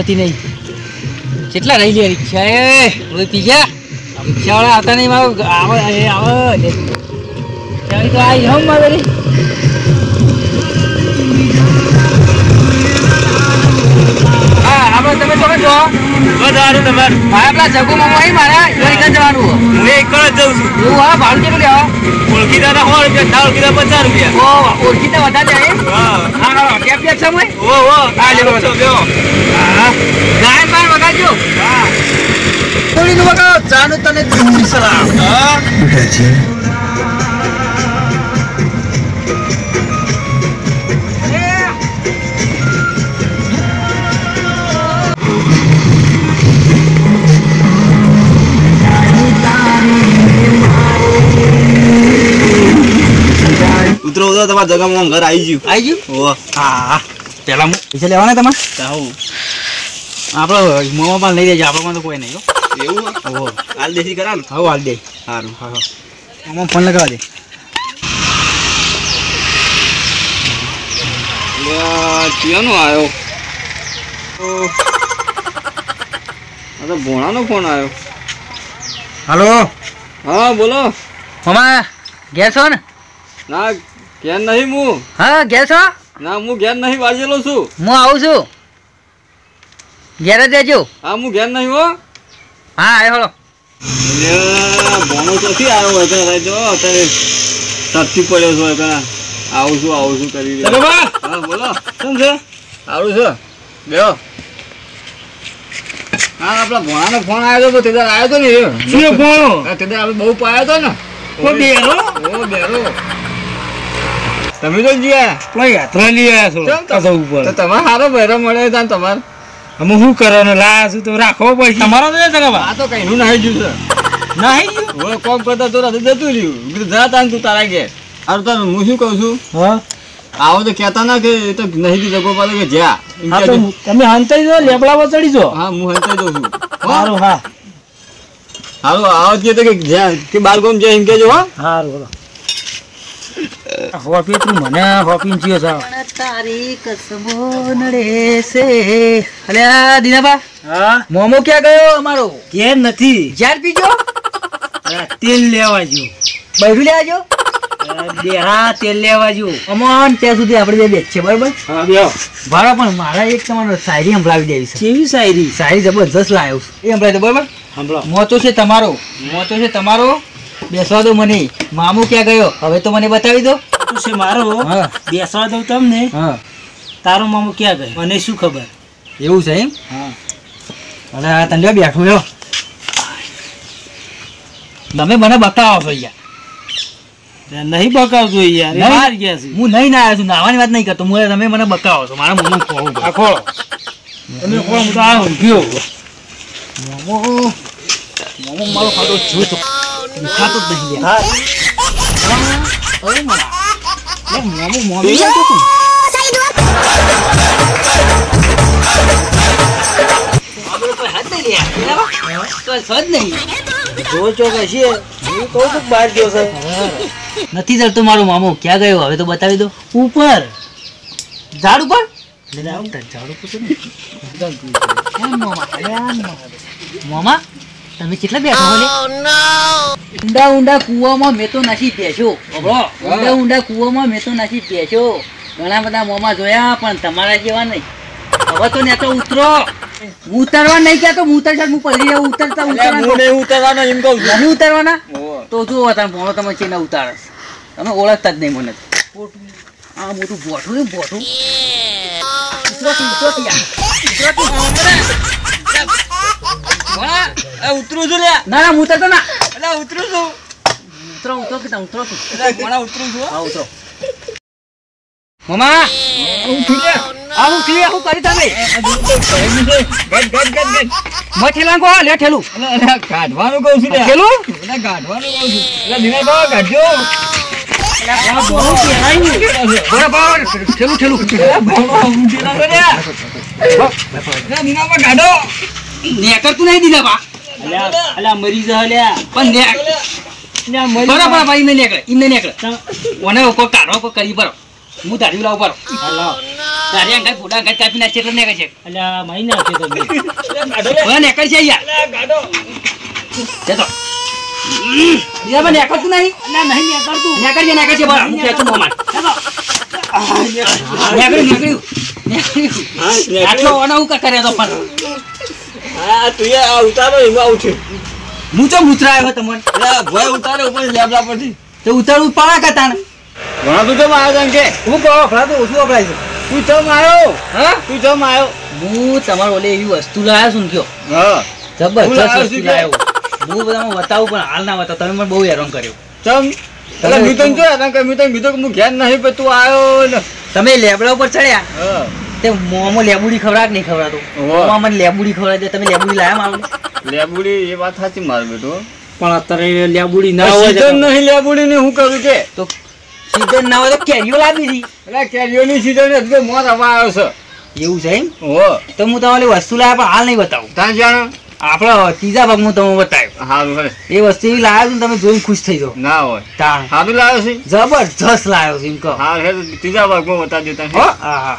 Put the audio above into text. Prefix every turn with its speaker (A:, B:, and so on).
A: આવતી નહીં. કેટલા રહી લે રિક્ષા? એ હવે પી ગયા રિક્ષાવાળા આવતા નહીં મારું. આવે એ આવે ચાલી તો આવી હમ મારે. હા તમે તમે જો
B: વધારું તમે
A: મારે પેલા જગુમાં આવી મારા એક જ જવાનું
B: હું એક જ જઉં છું.
A: એવું હા ભાડું કેટલું લેવા?
B: ઓળખીતા ના સો રૂપિયા ના ઓળખીતા પચાસ રૂપિયા.
A: ઓ ઓળખીતા વધારે
B: હા.
A: હા હા કેબ કેબ સમય
B: ઓ ઓ
A: હા, લેવો,
B: બેહો, બેહો.
A: હા ગાય બાર વગાડજો
B: હા
A: થોડીનું વગાડો ચાનું તને દિલ્હી સલામ
B: હા ઉતરો ઉતરો તમારા જગામાં ઘર આવી ગયું.
A: આવી ગયું?
B: ઓ
A: હા પેલા હું પૈસા લેવાના તમારે?
B: આવું
A: આપણે મોમાં પણ લઈ દેજો આપણામાં તો કોઈ નહીં
B: એવું? હાલ દેશી કરા ને
A: હવે હાલ દે.
B: સારું
A: હા હા. આમાં ફોન લગાવવા દે.
B: ક્યાંનો આવ્યો તો ભોણાનો ફોન આવ્યો
A: હાલો?
B: હા બોલો.
A: મમા ઘેર છો ને?
B: ના ઘેર નહીં હું
A: હા ઘેર છો?
B: ના હું ઘેર નહીં વાજેલો છું.
A: હું આવું છું. ઘેર જ દેજો
B: હા હું ઘેર નહીં હો.
A: હા આવ્યો હલો
B: ભોણો ક્યાંથી આવ્યો હોય ત્યાં અત્યારે તરતી પડ્યો છો ત્યાં આવું છું આવું છું કરી રહ્યો. હા બોલો. શું છે? આવું છે? બેહો. હા આપણા ભોણાનો ફોન આવ્યો હતો તે આવ્યો હતો ને?
A: શું ફોન?
B: તે આપણે બહુ પાયો હતો ને?
A: ઓ બેરો
B: ઓ બેરો તમે તો ગયા?
A: કોઈ યાત્રા લઈ આવ્યા છો કસો ઉપર.
B: તો તમારે સારો ભૈરો મળે તા તમારે.
A: અમે શું કરવાનું લાયા છું તો રાખો પછી તમારો તો જગા
B: આ તો કઈનું નાહી ગયું છે.
A: નહીં
B: હવે કોમ કરતા તો રાતે જતું રહ્યું. જા તાન તું તારા ઘેર. હારું તમે હું શું કહું છું?
A: હા?
B: આવો તો કહેતા ના કે એ તો નહીં દી જગો પાડે કે જ્યાં.
A: તો. તમે હંતાઈ જો લેબડા પર ચડી જો
B: હા હું હંતાઈ દઉં છું.
A: સારું હા.
B: હારું આવો જ કહેતો કે જ્યાં કે બાળકોમ જ્યાં એમ કેજો હા?
A: સારું બોલો હોપી તું મને હોપી જીઓ સાવ તારી કસમો નડે સે અલ્યા દીનાબા
C: હા?
A: મોમો ક્યાં ગયો અમારો?
C: કે નથી.
A: જાર પીજો?
C: તેલ લેવા જો.
A: બૈરું લેવા જો?
C: બે હા તેલ લેવા જો.
A: અમોન ત્યાં સુધી આપણે બે બેચ છે બરાબર?
B: હા બેહો
A: ભાડા પણ મારા એક તમારો શાયરી સંભળાવી દેવી છે.
C: કેવી શાયરી?
A: શાયરી જબરજસ્ત લાવ્યો છું. એ સંભળાવી દો બરાબર?
B: સંભળાવ.
A: મોતો છે તમારો. મોતો છે તમારો? બેસવા દો મને. મામુ ક્યાં ગયો? હવે તો મને બતાવી દો.
C: તું છે મારો?
A: હા.
C: બેસવા દઉં તમને? તારો મામુ ક્યાં ગયો? મને શું ખબર?
A: એવું છે એમ? અને આ તને બેઠું લ્યો તમે મને બતાવો છો યાર
C: નહીં બકાવતું યાર બહાર ગયા છે.
A: હું નહીં ના આવ્યો છું નાવાની વાત નહીં કરતો. હું તમે મને બતાવો છો. મારા મમ્મી ખોવું
C: આ ખોળો. તમે ખોળો હું તો આ ઊંઘ્યો
A: મોમો મોમો મારો ખાતો તો. ખાતો જ નહીં નથી જડતો મારો મામો ક્યાં ગયો હવે તો બતાવી દો
C: ઉપર
A: ઝાડ ઉપર મોમા? તમે કેટલા બેઠા? ઊંડા ઊંડા કૂવામાં મેં તો નથી બેસ્યો. ઊંડા ઊંડા કૂવામાં મેં તો નથી બેસ્યો. ઘણા બધા મોમાં જોયા પણ તમારા જેવા નહીં. હવે તો ને તો ઉતરો. ઉતરવા નહીં કહેતો હું ઉતરતા હું પડી જાઉં ઉતરતા
B: ઉતરવાનો. એમ કહું છું.
A: ઉતરવાના. તો જુઓ તમે ભણો તમે ચેના ઉતારે છે. તમે ઓળખતા જ નહીં મને. આ મોટું બોઠું ને બોઠું. ઉતરો તું, ઉતરો તું. ઉતરો તું.
B: ઉતરું છું લ્યા.
A: ના ના હું તો ના.
B: એટલે ઉતરું છું.
A: ઉતરો ઉતરો કે તમે ઉતરો છું?
B: એટલે ઘણા ઉતરું છું હો.
A: હા ઉતરો. મમા આ હું ક્લિયર હું કરી તમે
B: ગટ, ગટ, ગટ, ગટ.
A: મઠી લાંગો લે ઠેલું.
B: એટલે ગાઢવાનું કહું છું.
A: ઠેલું?
B: એટલે ગાઢવાનું કહું છું. એટલે દિનેશ બાબા
A: બરાબર. ઠેલું ઠેલું.
B: કાઢો
A: નેકર તું નહીં દીધા બા.
C: અલ્યા અલ્યા મરી જા અલ્યા.
A: પણ નેક.
C: અલ્યા મરી
A: બરાબર
C: જા.
A: ભાઈ ને નીકળે ઈને નીકળે. ઓને કોઈ કાઢો કોઈ કરી બરો હું ધારી લાવ પર ધારી અંગાત ફોડા અંગાત કાપી નાખશે એટલે નેકળ છે.
C: અલ્યા મહી નાખે તમે
A: હવે નેકળ છે યાર જતો યાર નેકળતું નહીં.
C: અલ્યા નહીં નીકળતું.
A: નેકળ છે નેકળ છે બરાબર હું ખેંચું મોમાં નેકળ્યું નેકળ્યું. નેકળ્યું. આટલો ઓનો હું કરે તો પણ.
B: હા તું આ ઉતારો એમાં આવું છે.
A: હું ચો મુતરાયો તમને?
B: અરે ઉતારો ઉપર લેબડા પરથી.
A: તો ઉતારવું પાડા કરતા ને
B: ઘણા તું ચમ આવ્યો તને કે?
A: હું કહો ખરા તો ઓછું વપરાય છે.
B: તું ચમ આવ્યો
A: હા?
B: તું ચમ આવ્યો
A: હું તમારો ઓલે એવી વસ્તુ લાવ્યો છું ને કયો?
B: હા.
A: જબરજસ્ત વસ્તુ લાવ્યો હું બધામાં બતાવું પણ હાલ ના બતાવ. તમે મને બહુ હેરાન કર્યો.
B: ચમ? એટલે
A: તમે
B: મેં તને જોયા તા કે કીધું કે હું ઘેર નહીં પણ તું આવ્યો ને.
A: તમે લેબડા ઉપર ચડ્યા?
B: હા.
A: તે મોમાં લેબુડી ખવડાક કે નહીં
B: ખવડાતો.
A: મોમાં મને લેબુડી ખવડાવી દે તમે લેબુડી લાયા મારો?
B: લેબુડી એ વાત સાચી માર બેટો
C: પણ અત્યારે લેબુડી ના
B: ના
C: હોય
B: સીઝન નહીં લેબુડી ને હું કરું કે?
A: તો સીઝન ના હોય તો કેરીઓ લાવી દી
B: એટલે કેરીઓની સીઝન એટલે મોર હવા આવ્યો છે.
A: એવું છે એમ?
B: હો
A: તો હું તમારી વસ્તુ લાવ્યા પણ હાલ નહીં બતાવું.
B: ત્યાં જાણો.
A: આપણા ત્રીજા ભાગમાં તમે બતાવ્યું.
B: સારું હે
A: એ વસ્તુ એવી લાવ્યો છું તમે જોઈને ખુશ થઈ જાઓ.
B: ના હોય. સારું લાવ્યો છે.
A: જબરજસ્ત લાવ્યો છે એમ કહો.
B: હા ત્રીજા ભાગમાં બતા દેતા
A: હા હા.